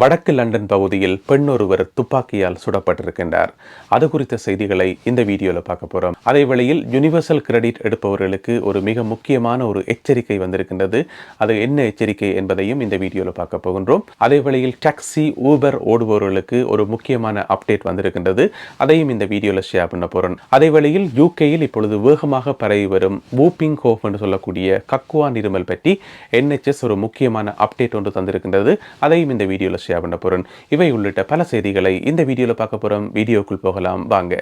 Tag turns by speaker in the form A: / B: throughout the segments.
A: வடக்கு லண்டன் பகுதியில் பெண் ஒருவர் துப்பாக்கியால் சுடப்பட்டிருக்கின்றார். அது குறித்த செய்திகளை இந்த வீடியோவில் பார்க்க போகிறோம் அதே வேளையில் யூனிவர்சல் கிரெடிட் எடுப்பவர்களுக்கு ஒரு மிக முக்கியமான ஒரு எச்சரிக்கை வந்திருக்கின்றது. அது என்ன எச்சரிக்கை என்பதையும் இந்த வீடியோவில் பார்க்க போகின்றோம். அதே வேளையில் டாக்ஸி ஊபர் ஓடுபவர்களுக்கு ஒரு முக்கியமான அப்டேட் வந்திருக்கின்றது. அதையும் இந்த வீடியோவில் ஷேர் பண்ண போறோம். அதே வேளையில் யூகேயில் இப்பொழுது வேகமாக பரவி வரும் வூப்பிங் ஹோப் என்று சொல்லக்கூடிய கக்குவா நிருமல் பற்றி என்ஹெச்எஸ் ஒரு முக்கியமான அப்டேட் ஒன்று தந்திருக்கின்றது. அதையும் இந்த வீடியோவில் ஷேர் பண்ண இவை உள்ளிட்ட பல செய்திகளை இந்த வீடியோவில் பார்க்க போகிறோம் வீடியோக்குள் போகலாம். வாங்க.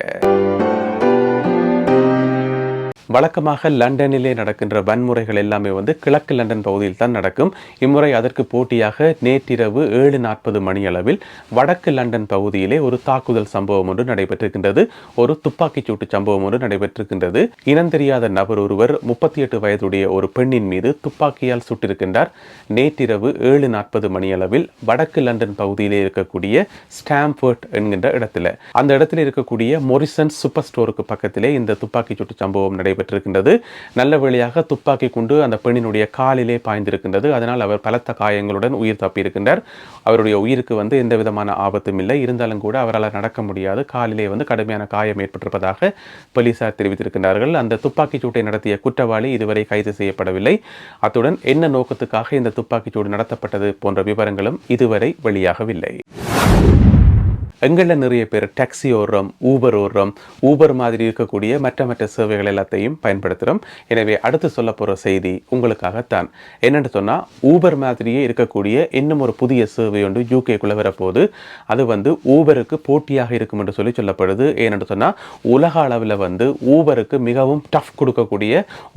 A: வழக்கமாக லண்டனிலே நடக்கின்ற வன்முறைகள் எல்லாமே வந்து கிழக்கு லண்டன் பகுதியில் தான் நடக்கும். இம்முறை அதற்கு போட்டியாக நேற்றிரவு ஏழு நாற்பது மணியளவில் வடக்கு லண்டன் பகுதியிலே ஒரு தாக்குதல் சம்பவம் ஒன்று நடைபெற்றிருக்கின்றது. ஒரு துப்பாக்கிச் சூட்டு சம்பவம் ஒன்று நடைபெற்றிருக்கின்றது. இனம் தெரியாத நபர் ஒருவர் முப்பத்தி எட்டு வயதுடைய ஒரு பெண்ணின் மீது துப்பாக்கியால் சுட்டிருக்கின்றார். நேற்றிரவு ஏழு நாற்பது மணியளவில் வடக்கு லண்டன் பகுதியிலே இருக்கக்கூடிய ஸ்டாம்ஃபர்ட் என்கின்ற இடத்துல. அந்த இடத்துல இருக்கக்கூடிய மொரிசன் சூப்பர் ஸ்டோருக்கு பக்கத்திலே இந்த துப்பாக்கிச் சூட்டு சம்பவம் நடைபெற்றிருக்கின்றது நல்ல வழியாக துப்பாக்கி கொண்டு அந்த பெண்ணினுடைய காலிலே பாய்ந்திருக்கின்றது. அதனால் அவர் பலத்த காயங்களுடன் உயிர் தப்பியிருக்கின்றார். அவருடைய உயிருக்கு வந்து எந்த விதமான ஆபத்தும் இல்லை. இருந்தாலும் கூட அவரால் நடக்க முடியாது. காலிலே வந்து கடுமையான காயம் ஏற்பட்டிருப்பதாக போலீசார் தெரிவித்திருக்கின்றார்கள். அந்த துப்பாக்கிச் சூட்டை நடத்திய குற்றவாளி இதுவரை கைது செய்யப்படவில்லை. அத்துடன் என்ன நோக்கத்துக்காக இந்த துப்பாக்கிச்சூடு நடத்தப்பட்டது போன்ற விவரங்களும் இதுவரை வெளியாகவில்லை. எங்களில் நிறைய பேர் டாக்ஸி ஓடுறோம் ஊபர் ஓடுறோம் ஊபர் மாதிரி இருக்கக்கூடிய மற்ற மற்ற சேவைகள் எல்லாத்தையும் பயன்படுத்துகிறோம் எனவே அடுத்து சொல்ல போகிற செய்தி உங்களுக்காகத்தான். என்னென்னு சொன்னால் ஊபர் மாதிரியே இருக்கக்கூடிய இன்னும் ஒரு புதிய சேவை ஒன்று யூகேக்குள்ளே வரப்போகுது. அது வந்து ஊபருக்கு போட்டியாக இருக்கும் என்று சொல்லி சொல்லப்படுது. ஏனென்று சொன்னால் உலக அளவில் வந்து ஊபருக்கு மிகவும் டஃப் கொடுக்கக்கூடிய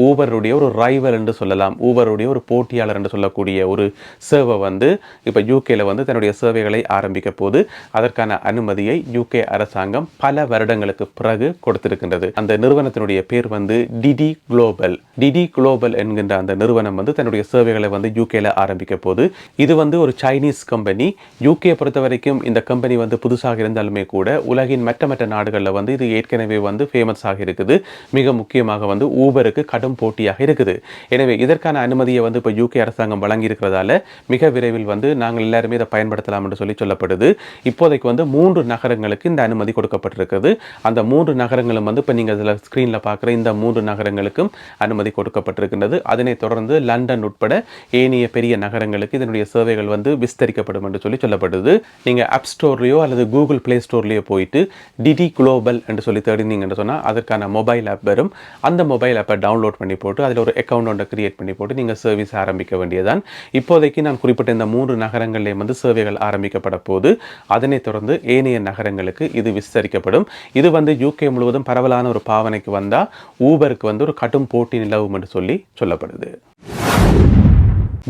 A: ஊபருடைய ஒரு ரைவல் என்று சொல்லலாம். ஊபருடைய ஒரு போட்டியாளர் என்று சொல்லக்கூடிய ஒரு சேவை வந்து இப்போ யூகேல வந்து தன்னுடைய சேவைகளை ஆரம்பிக்க போது அதற்கான அனுமதியை யூகே அரசாங்கம் பல வருடங்களுக்கு பிறகு கொடுத்திருக்கின்றது. அந்த நிறுவனத்தினுடைய பேர் வந்து டிடி குளோபல் டிடி குளோபல் என்கின்ற அந்த நிறுவனம் வந்து தன்னுடைய சேவைகளை வந்து யூகேல ஆரம்பிக்க போது இது வந்து ஒரு சைனீஸ் கம்பெனி யூகே பொறுத்த வரைக்கும் இந்த கம்பெனி வந்து புதுசாக இருந்தாலுமே கூட உலகின் மற்ற மற்ற நாடுகளில் வந்து இது ஏற்கனவே வந்து ஃபேமஸ் ஆக இருக்குது. மிக முக்கியமாக வந்து ஊபருக்கு கடும் போட்டியாக இருக்குது. எனவே இதற்கான அனுமதியை வந்து இப்போ யூகே அரசாங்கம் வழங்கி இருக்கிறதால மிக விரைவில் வந்து நாங்கள் எல்லாருமே இதை பயன்படுத்தலாம் என்று சொல்லி சொல்லப்படுது. இப்போதைக்கு வந்து மூன்று நகரங்களுக்கு இந்த அனுமதி கொடுக்கப்பட்டிருக்குது அந்த மூன்று நகரங்களும் வந்து இப்போ நீங்கள் இதில் ஸ்க்ரீனில் பார்க்குற இந்த மூன்று நகரங்களுக்கும் அனுமதி கொடுக்கப்பட்டிருக்கின்றது. அதனைத் தொடர்ந்து லண்டன் உட்பட ஏனைய பெரிய நகரங்களுக்கு இதனுடைய சேவைகள் வந்து விஸ்தரிக்கப்படும் என்று சொல்லி சொல்லப்படுது. நீங்கள் ஆப் ஸ்டோர்லேயோ அல்லது கூகுள் ப்ளே ஸ்டோர்லேயோ போயிட்டு டிடி குளோபல் என்று சொல்லி தேடினீங்கன்னு சொன்னால் அதற்கான மொபைல் ஆப் வரும். அந்த மொபைல் ஆப்பை டவுன்லோட் பண்ணி போட்டு அதில் ஒரு அக்கௌண்ட் ஒன்றை கிரியேட் பண்ணி போட்டு நீங்கள் சர்வீஸ் ஆரம்பிக்க வேண்டியதான் இப்போதைக்கு நான் குறிப்பிட்ட இந்த மூன்று நகரங்களிலேயும் வந்து சேவைகள் ஆரம்பிக்கப்பட போது அதனைத் தொடர்ந்து ஏனைய நகரங்களுக்கு இது விஸ்தரிக்கப்படும். இது வந்து யூகே முழுவதும் பரவலான ஒரு பாவனைக்கு வந்தால் ஊபருக்கு வந்து ஒரு கடும் போட்டி நிலவும் என்று சொல்லி சொல்லப்படுது.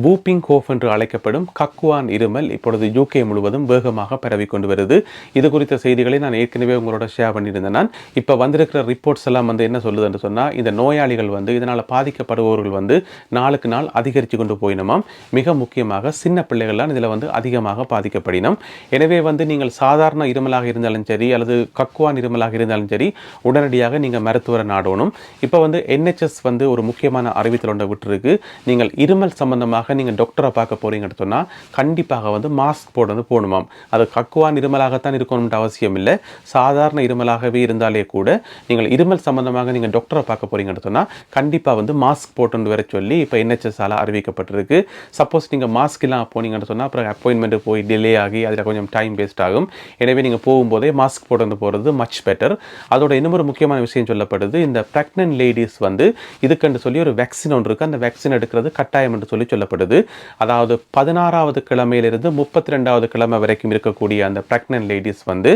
A: பூப்பிங் கோஃப் என்று அழைக்கப்படும் கக்குவான் இருமல் இப்பொழுது யூகே முழுவதும் வேகமாக பரவி கொண்டு வருது. இது குறித்த செய்திகளை நான் ஏற்கனவே உங்களோட ஷேர் பண்ணியிருந்தேன். நான் இப்போ வந்திருக்கிற ரிப்போர்ட்ஸ் எல்லாம் வந்து என்ன சொல்லுதுன்னு சொன்னால் இந்த நோயாளிகள் வந்து இதனால் பாதிக்கப்படுபவர்கள் வந்து நாளுக்கு நாள் அதிகரித்து கொண்டு போயினமாம். மிக முக்கியமாக சின்ன பிள்ளைகள்லாம் இதில் வந்து அதிகமாக பாதிக்கப்படினோம். எனவே வந்து நீங்கள் சாதாரண இருமலாக இருந்தாலும் சரி அல்லது கக்குவான் இருமலாக இருந்தாலும் சரி உடனடியாக நீங்கள் மருத்துவரை நாடணும். இப்போ வந்து என்ஹெச்எஸ் வந்து ஒரு முக்கியமான அறிவித்தல் ஒன்றை விட்டுருக்கு. நீங்கள் இருமல் சம்பந்தமாக இருமலாக நீங்கள் டாக்டரை பார்க்க போகிறீங்கன்னு சொன்னால் கண்டிப்பாக வந்து மாஸ்க் போட்டு வந்து போகணுமாம். அது கக்குவான் இருமலாகத்தான் இருக்கணும்ன்ற அவசியம் இல்லை. சாதாரண இருமலாகவே இருந்தாலே கூட நீங்கள் இருமல் சம்பந்தமாக நீங்கள் டாக்டரை பார்க்க போகிறீங்கன்னு சொன்னால் கண்டிப்பாக வந்து மாஸ்க் போட்டுன்னு வர சொல்லி இப்போ என்ஹெச்எஸ்ஸால் அறிவிக்கப்பட்டிருக்கு. சப்போஸ் நீங்கள் மாஸ்க் இல்லாமல் போனீங்கன்னு சொன்னால் அப்புறம் அப்பாயின்மெண்ட்டு போய் டிலே ஆகி அதில் கொஞ்சம் டைம் வேஸ்ட் ஆகும். எனவே நீங்கள் போகும்போதே மாஸ்க் போட்டு போகிறது மச் பெட்டர் அதோட இன்னொரு முக்கியமான விஷயம் சொல்லப்படுது இந்த ப்ரெக்னென்ட் லேடிஸ் வந்து இதுக்குன்னு சொல்லி ஒரு வேக்சின் ஒன்று இருக்குது அந்த வேக்சின் எடுக்கிறது கட்டாயம் என்று சொல்லி சொல்லப்படுது. சொல்லப்படுது அதாவது பதினாறாவது கிழமையிலிருந்து முப்பத்தி ரெண்டாவது கிழமை வரைக்கும் இருக்கக்கூடிய அந்த ப்ரெக்னென்ட் லேடிஸ் வந்து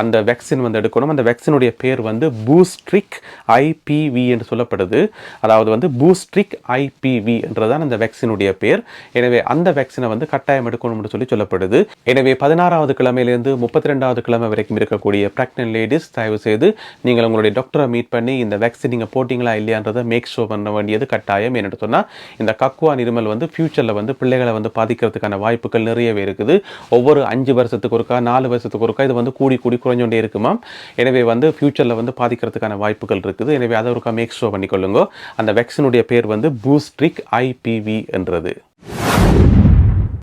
A: அந்த வேக்சின் வந்து எடுக்கணும். அந்த வேக்சினுடைய பேர் வந்து பூஸ்ட்ரிக் ஐபிவி என்று சொல்லப்படுது. அதாவது வந்து பூஸ்ட்ரிக் ஐபிவி என்றதான் அந்த வேக்சினுடைய பேர். எனவே அந்த வேக்சினை வந்து கட்டாயம் எடுக்கணும் என்று சொல்லி சொல்லப்படுது. எனவே பதினாறாவது கிழமையிலிருந்து முப்பத்தி ரெண்டாவது கிழமை வரைக்கும் இருக்கக்கூடிய ப்ரெக்னென்ட் லேடிஸ் தயவு செய்து நீங்கள் உங்களுடைய டாக்டரை மீட் பண்ணி இந்த வேக்சின் நீங்கள் போட்டிங்களா இல்லையான்றதை மேக் ஷோ பண்ண வேண்டியது கட்டாயம். என்று சொன்னால் இந்த கக்குவா இருமல் வந்து ஃப்யூச்சரில் வந்து பிள்ளைகளை வந்து பாதிக்கிறதுக்கான வாய்ப்புகள் நிறையவே இருக்குது. ஒவ்வொரு அஞ்சு வருஷத்துக்கு ஒருக்கா நாலு வருஷத்துக்கு ஒருக்கா இது வந்து கூடி கூடி குறைஞ்சோண்டே இருக்குமா? எனவே வந்து ஃப்யூச்சரில் வந்து பாதிக்கிறதுக்கான வாய்ப்புகள் இருக்குது. எனவே அதை ஒருக்கா மேக் ஷோ பண்ணிக்கொள்ளுங்க. அந்த வேக்சினுடைய பேர் வந்து பூஸ்ட்ரிக் ஐபிவி என்றது.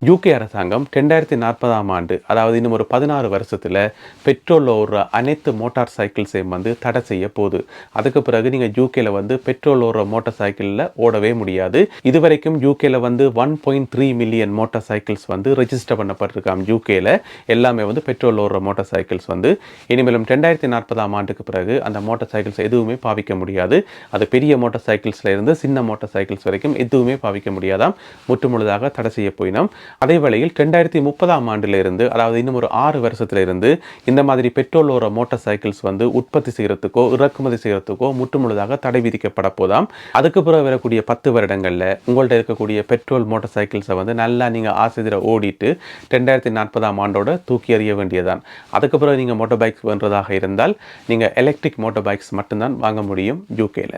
A: யூகே அரசாங்கம் ரெண்டாயிரத்தி நாற்பதாம் ஆண்டு அதாவது இன்னும் ஒரு பதினாறு வருஷத்தில் பெட்ரோலில் ஓடுற அனைத்து மோட்டார் சைக்கிள்ஸையும் வந்து தடை செய்ய போகுது. அதுக்கு பிறகு நீங்கள் யூகேல வந்து பெட்ரோல் ஓடுற மோட்டார் சைக்கிளில் ஓடவே முடியாது. இதுவரைக்கும் யூகேல வந்து one point three million motorcycles வந்து ரெஜிஸ்டர் பண்ணப்பட்டிருக்காங்க யூகேல எல்லாமே வந்து பெட்ரோல் ஓடுற மோட்டார் சைக்கிள்ஸ் வந்து. இனிமேலும் ரெண்டாயிரத்தி நாற்பதாம் ஆண்டுக்கு பிறகு அந்த மோட்டார் சைக்கிள்ஸ் எதுவுமே பாவிக்க முடியாது. அது பெரிய மோட்டார் சைக்கிள்ஸ்ல இருந்து சின்ன மோட்டார் சைக்கிள்ஸ் வரைக்கும் எதுவுமே பாவிக்க முடியாதாம். முற்றுமுழுதாக தடை செய்ய போயினோம். அதே வேளையில் ரெண்டாயிரத்தி முப்பதாம் ஆண்டிலிருந்து அதாவது இன்னும் ஒரு ஆறு வருஷத்திலிருந்து இந்த மாதிரி பெட்ரோல் ஓர மோட்டார் சைக்கிள்ஸ் வந்து உற்பத்தி செய்கிறதுக்கோ இறக்குமதி செய்கிறதுக்கோ முற்றுமுழுதாக தடை விதிக்கப்பட போதாம். அதுக்கு பிறகு வரக்கூடிய பத்து வருடங்களில் உங்கள்கிட்ட இருக்கக்கூடிய பெட்ரோல் மோட்டார் சைக்கிள்ஸை வந்து நல்லா நீங்கள் ஆசிரியரை ஓடிட்டு ரெண்டாயிரத்தி நாற்பதாம் ஆண்டோட தூக்கி எறிய வேண்டியதான் அதுக்கு பிறகு நீங்கள் மோட்டார் பைக்ஸ் வேண்டதாக இருந்தால் நீங்கள் எலக்ட்ரிக் மோட்டார் பைக்ஸ் மட்டும்தான் வாங்க முடியும் யூகேல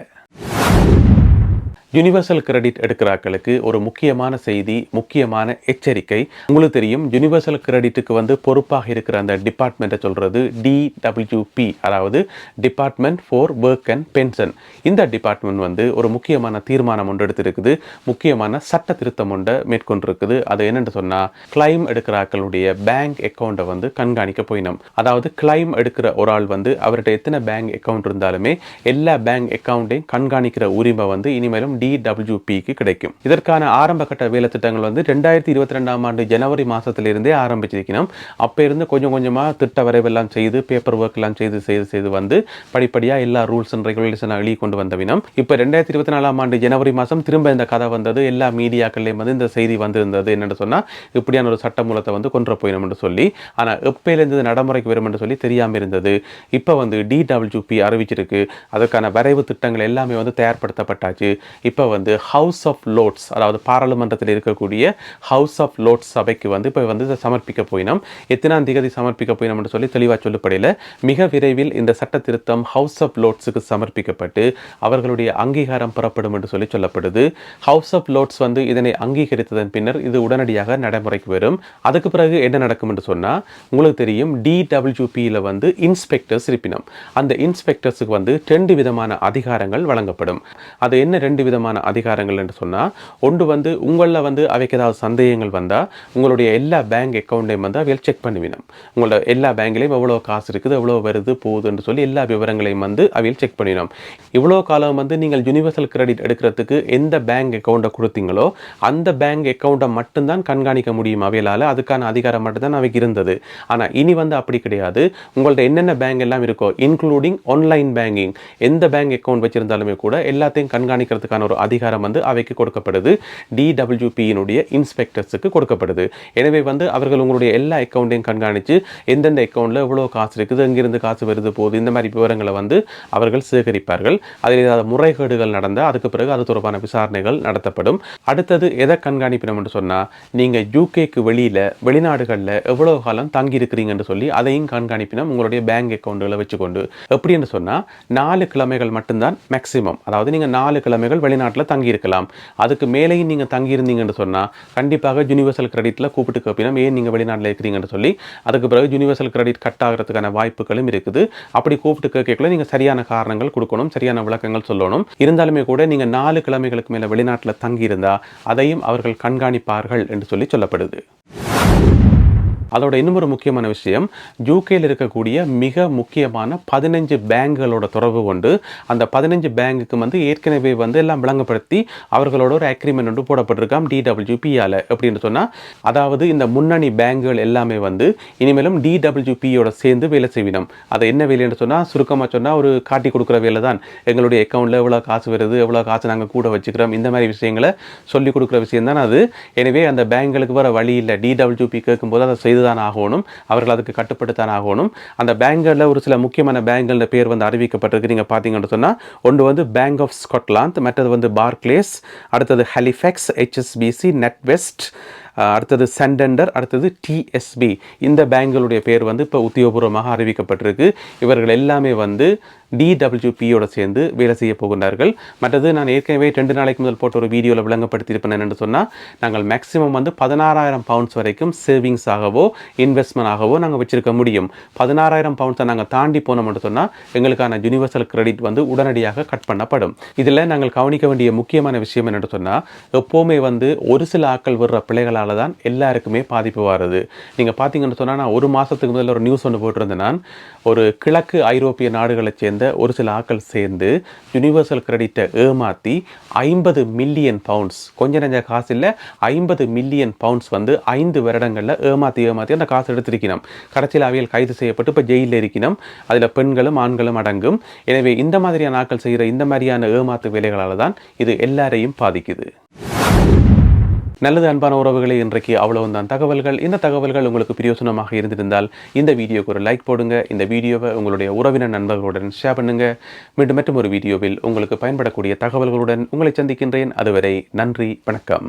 A: யுனிவர்சல் கிரெடிட் எடுக்கிறாக்களுக்கு ஒரு முக்கியமான செய்தி முக்கியமான எச்சரிக்கை. உங்களுக்கு தெரியும் யுனிவர்சல் கிரெடிட்டுக்கு வந்து பொறுப்பாக இருக்கிற அந்த டிபார்ட்மெண்ட்டை சொல்கிறது டிடபிள்யூபி அதாவது department for work and pension இந்த டிபார்ட்மெண்ட் வந்து ஒரு முக்கியமான தீர்மானம் ஒன்று எடுத்திருக்குது. முக்கியமான சட்ட திருத்தம் ஒன்றை மேற்கொண்டிருக்குது. அது என்னென்னு சொன்னால் கிளைம் எடுக்கிறாக்களுடைய பேங்க் அக்கௌண்ட்டை வந்து கண்காணிக்க போயினோம். அதாவது கிளைம் எடுக்கிற ஒரு ஆள் வந்து அவர்கிட்ட எத்தனை பேங்க் அக்கவுண்ட் இருந்தாலுமே எல்லா பேங்க் அக்கவுண்ட்டையும் கண்காணிக்கிற உரிமை வந்து இனிமேலும் டிடபிள்யூபிக்கு கிடைக்கும். இதற்கான ஆரம்ப கட்ட வேலை திட்டங்கள் வந்து ரெண்டாயிரத்தி இருபத்தி ரெண்டாம் ஆண்டு ஜனவரி மாதத்திலிருந்தே ஆரம்பிச்சிருக்கணும். அப்போ இருந்து கொஞ்சம் கொஞ்சமாக திட்ட வரைவெல்லாம் செய்து பேப்பர் ஒர்க் எல்லாம் செய்து செய்து செய்து வந்து படிப்படியாக எல்லா ரூல்ஸ் அண்ட் ரெகுலேஷன் எழுதி கொண்டு வந்த வினம் இப்போ ரெண்டாயிரத்தி இருபத்தி நாலாம் ஆண்டு ஜனவரி மாதம் திரும்ப இந்த கதை வந்தது எல்லா மீடியாக்கள்லையும் வந்து இந்த செய்தி வந்திருந்தது என்னென்னு சொன்னால் இப்படியான ஒரு சட்ட மூலத்தை வந்து கொண்டு போயிடும் என்று சொல்லி ஆனால் எப்பயிலேருந்து இது நடைமுறைக்கு வரும் என்று சொல்லி தெரியாமல் இருந்தது. இப்போ வந்து டிடபிள்யூபி அறிவிச்சிருக்கு. அதற்கான வரைவு திட்டங்கள் எல்லாமே வந்து தயார்படுத்தப்பட்டாச்சு. இப்போ வந்து ஹவுஸ் ஆஃப் லோட்ஸ் அதாவது பாராளுமன்றத்தில் இருக்கக்கூடிய ஹவுஸ் ஆஃப் லோட்ஸ் சபைக்கு வந்து இப்போ வந்து இதை சமர்ப்பிக்க போயினோம். எத்தனாம் திகதி சமர்ப்பிக்க போயினோம்னு என்று சொல்லி தெளிவாக சொல்லப்படையில் மிக விரைவில் இந்த சட்ட திருத்தம் ஹவுஸ் ஆஃப் லோட்ஸுக்கு சமர்ப்பிக்கப்பட்டு அவர்களுடைய அங்கீகாரம் பெறப்படும் என்று சொல்லி சொல்லப்படுது. ஹவுஸ் ஆஃப் லோட்ஸ் வந்து இதனை அங்கீகரித்ததன் பின்னர் இது உடனடியாக நடைமுறைக்கு வரும். அதுக்கு பிறகு என்ன நடக்கும் என்று சொன்னால் உங்களுக்கு தெரியும் டிடபிள்யூபியில் வந்து இன்ஸ்பெக்டர்ஸ் இருப்பினம். அந்த இன்ஸ்பெக்டர்ஸுக்கு வந்து ரெண்டு விதமான அதிகாரங்கள் வழங்கப்படும். அது என்ன ரெண்டு விதமான விதமான அதிகாரங்கள் என்று சொன்னால் ஒன்று வந்து உங்களில் வந்து அவைக்கு ஏதாவது சந்தேகங்கள் வந்தால் உங்களுடைய எல்லா பேங்க் அக்கௌண்ட்டையும் வந்து அவையில் செக் பண்ணுவினோம். உங்களோட எல்லா பேங்க்லேயும் எவ்வளோ காசு இருக்குது எவ்வளோ வருது போகுதுன்னு சொல்லி எல்லா விவரங்களையும் வந்து அவையில் செக் பண்ணினோம் இவ்வளோ காலம் வந்து நீங்கள் யூனிவர்சல் கிரெடிட் எடுக்கிறதுக்கு எந்த பேங்க் அக்கௌண்ட்டை கொடுத்தீங்களோ அந்த பேங்க் அக்கௌண்ட்டை மட்டும்தான் கண்காணிக்க முடியும் அவையிலால் அதுக்கான அதிகாரம் மட்டும்தான் அவைக்கு இருந்தது. ஆனால் இனி வந்து அப்படி கிடையாது. உங்கள்ட்ட என்னென்ன பேங்க் எல்லாம் இருக்கோ இன்க்ளூடிங் ஆன்லைன் பேங்கிங் எந்த பேங்க் அக்கௌண்ட் வச்சுருந்தாலுமே கூட எல்லாத்தையும் கண்காணிக்கிறதுக்கான ஒரு அதிகாரம் வந்து அவைக்கு கொடுக்கப்படுது. டிடபிள்யூபியினுடைய இன்ஸ்பெக்டர்ஸுக்கு கொடுக்கப்படுது. எனவே வந்து அவர்கள் உங்களுடைய எல்லா அக்கௌண்ட்டையும் கண்காணித்து எந்தெந்த அக்கௌண்ட்டில் எவ்வளோ காசு இருக்குது எங்கிருந்து காசு வருது போகுது இந்த மாதிரி விவரங்களை வந்து அவர்கள் சேகரிப்பார்கள். அதில் ஏதாவது முறைகேடுகள் நடந்தால் அதுக்கு பிறகு அது தொடர்பான விசாரணைகள் நடத்தப்படும். அடுத்தது எதை கண்காணிப்பினோம் என்று சொன்னால் நீங்கள் யூகேக்கு வெளியில் வெளிநாடுகளில் எவ்வளோ காலம் தங்கியிருக்கிறீங்கன்னு சொல்லி அதையும் கண்காணிப்பினோம் உங்களுடைய பேங்க் அக்கௌண்ட்டுகளை வச்சுக்கொண்டு. எப்படி என்று சொன்னால் நாலு கிழமைகள் மட்டும்தான் மேக்ஸிமம் அதாவது நீங்கள் நாலு கிழமைகள் வெளிநாட்டில் தங்கியிருக்கலாம். அதுக்கு மேலேயும் நீங்கள் தங்கி இருந்தீங்கன்னு சொன்னால் கண்டிப்பாக யூனிவர்சல் கிரெடிட்டில் கூப்பிட்டு கேட்பினோம் ஏன் நீங்கள் வெளிநாட்டில் இருக்கிறீங்கன்னு சொல்லி அதுக்கு பிறகு யூனிவர்சல் கிரெடிட் கட் ஆகிறதுக்கான வாய்ப்புகளும் இருக்குது. அப்படி கூப்பிட்டு கேட்கல நீங்கள் சரியான காரணங்கள் கொடுக்கணும் சரியான விளக்கங்கள் சொல்லணும். இருந்தாலுமே கூட நீங்கள் நாலு கிழமைகளுக்கு மேலே வெளிநாட்டில் தங்கியிருந்தால் அதையும் அவர்கள் கண்காணிப்பார்கள் என்று சொல்லி சொல்லப்படுது. அதோட இன்னொரு முக்கியமான விஷயம் யூகேயில் இருக்கக்கூடிய மிக முக்கியமான பதினஞ்சு பேங்குகளோட தொடர்பு கொண்டு அந்த பதினஞ்சு பேங்குக்கு வந்து ஏற்கனவே வந்து எல்லாம் விளங்கப்படுத்தி அவர்களோட ஒரு அக்ரிமெண்ட் ஒன்று போடப்பட்டிருக்காம் டிடபிள்யூபியால் எப்படின்னு சொன்னால் அதாவது இந்த முன்னணி பேங்குகள் எல்லாமே வந்து இனிமேலும் டிடபிள்யூபியோட சேர்ந்து வேலை செய்வினோம் அதை என்ன வேலைன்னு சொன்னால் சுருக்கமாக சொன்னால் ஒரு காட்டி கொடுக்குற வேலை தான் எங்களுடைய அக்கௌண்ட்டில் எவ்வளோ காசு வருது எவ்வளோ காசு நாங்கள் கூட வச்சுக்கிறோம் இந்த மாதிரி விஷயங்களை சொல்லி கொடுக்குற விஷயம் தான் அது. எனவே அந்த பேங்குகளுக்கு வர வழி இல்லை. டிடபிள்யூபி கேட்கும்போது அதை செய்து தான் ஆகணும் அவர்கள் அதுக்கு கட்டுப்படுத்தான் ஆகணும் அந்த பேங்கில் ஒரு சில முக்கியமான பேங்கில் பேர் வந்து அறிவிக்கப்பட்டிருக்கு. நீங்கள் பார்த்தீங்கன்னு சொன்னால் ஒன்று வந்து பேங்க் ஆஃப் ஸ்காட்லாந்து மற்றது வந்து பார்க்லேஸ் அடுத்தது ஹலிஃபெக்ஸ் ஹெச்எஸ்பிசி நெட்வெஸ்ட் அடுத்தது சென்டெண்டர் அடுத்தது டிஎஸ்பி இந்த பேங்குகளுடைய பேர் வந்து இப்போ உத்தியோகபூர்வமாக அறிவிக்கப்பட்டிருக்கு. இவர்கள் எல்லாமே வந்து டிடபிள்யூபியோட சேர்ந்து வேலை செய்ய போகின்றார்கள். மற்றது நான் ஏற்கனவே ரெண்டு நாளைக்கு முதல் போட்ட ஒரு வீடியோவில் விளங்கப்படுத்தியிருப்பேன் என்னென்னு சொன்னால் நாங்கள் மேக்ஸிமம் வந்து பதினாறாயிரம் பவுண்ட்ஸ் வரைக்கும் சேவிங்ஸ் ஆகவோ இன்வெஸ்ட்மெண்ட் ஆகவோ நாங்கள் வச்சுருக்க முடியும். பதினாறாயிரம் பவுண்ட்ஸை நாங்கள் தாண்டி போனோம்னு சொன்னால் எங்களுக்கான யூனிவர்சல் கிரெடிட் வந்து உடனடியாக கட் பண்ணப்படும். இதில் நாங்கள் கவனிக்க வேண்டிய முக்கியமான விஷயம் என்னென்னு சொன்னால் எப்போவுமே வந்து ஒரு சில ஆட்கள் வர்ற பிள்ளைகளால் வேலைகளால் தான் எல்லாருக்குமே பாதிப்பு வருது. நீங்கள் பார்த்தீங்கன்னு சொன்னால் நான் ஒரு மாதத்துக்கு முதல்ல ஒரு நியூஸ் ஒன்று போட்டிருந்தேன் நான். ஒரு கிழக்கு ஐரோப்பிய நாடுகளைச் சேர்ந்த ஒரு சில ஆட்கள் சேர்ந்து யுனிவர்சல் கிரெடிட்டை ஏமாற்றி ஐம்பது மில்லியன் பவுண்ட்ஸ் கொஞ்ச நெஞ்ச காசு இல்லை ஐம்பது மில்லியன் பவுண்ட்ஸ் வந்து ஐந்து வருடங்களில் ஏமாற்றி ஏமாற்றி அந்த காசு எடுத்திருக்கணும். கடைசியில் அவையில் கைது செய்யப்பட்டு இப்போ ஜெயிலில் இருக்கணும். அதில் பெண்களும் ஆண்களும் அடங்கும். எனவே இந்த மாதிரியான ஆட்கள் செய்கிற இந்த மாதிரியான ஏமாத்து வேலைகளால் தான் இது எல்லாரையும் பாதிக்குது. நல்லது அன்பான உறவுகளை இன்றைக்கு அவ்வளவுதான். தகவல்கள் இந்த தகவல்கள் உங்களுக்கு பிரயோசனமாக இருந்திருந்தால் இந்த வீடியோக்கு ஒரு லைக் போடுங்க. இந்த வீடியோவை உங்களுடைய உறவினர் நண்பர்களுடன் ஷேர் பண்ணுங்க. மீண்டும் மற்றும் ஒரு வீடியோவில் உங்களுக்கு பயன்படக்கூடிய தகவல்களுடன் உங்களை சந்திக்கின்றேன். அதுவரை நன்றி வணக்கம்.